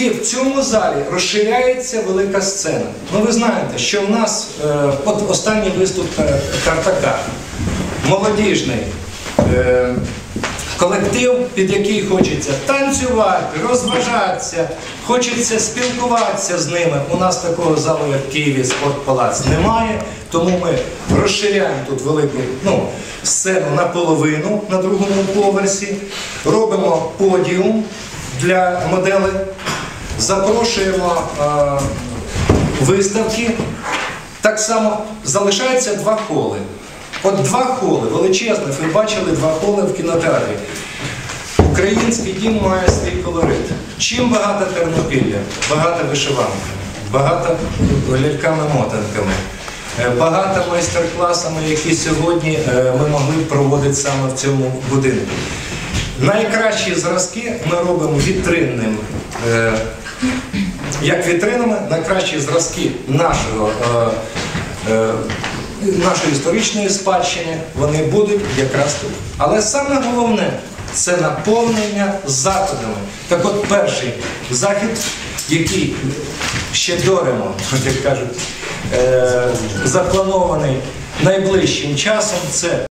І в цьому залі розширяється велика сцена. Ну ви знаєте, що в нас е, от останній виступ е, Тартака, молодіжний е, колектив, під який хочеться танцювати, розважатися, хочеться спілкуватися з ними. У нас такого залу, як в Києві, спортпалац немає, тому ми розширяємо тут велику ну, сцену наполовину на другому поверсі, робимо подіум для моделей. Запрошуємо е, виставки. Так само залишається два холи. От два холи, величезних, ви бачили два холи в кінотеатрі. Український дім має свій колорит. Чим багато Тернопілля? Багато вишиванок, багато ляльками-мотанками, е, багато майстер-класами, які сьогодні е, ми могли б проводити саме в цьому будинку. Найкращі зразки ми робимо вітринним. Як вітринами, найкращі зразки нашого, е, е, нашої історичної спадщини, вони будуть якраз тут. Але саме головне це наповнення заходами. Так от перший захід, який ще до ремонту, як кажуть, е, запланований найближчим часом, це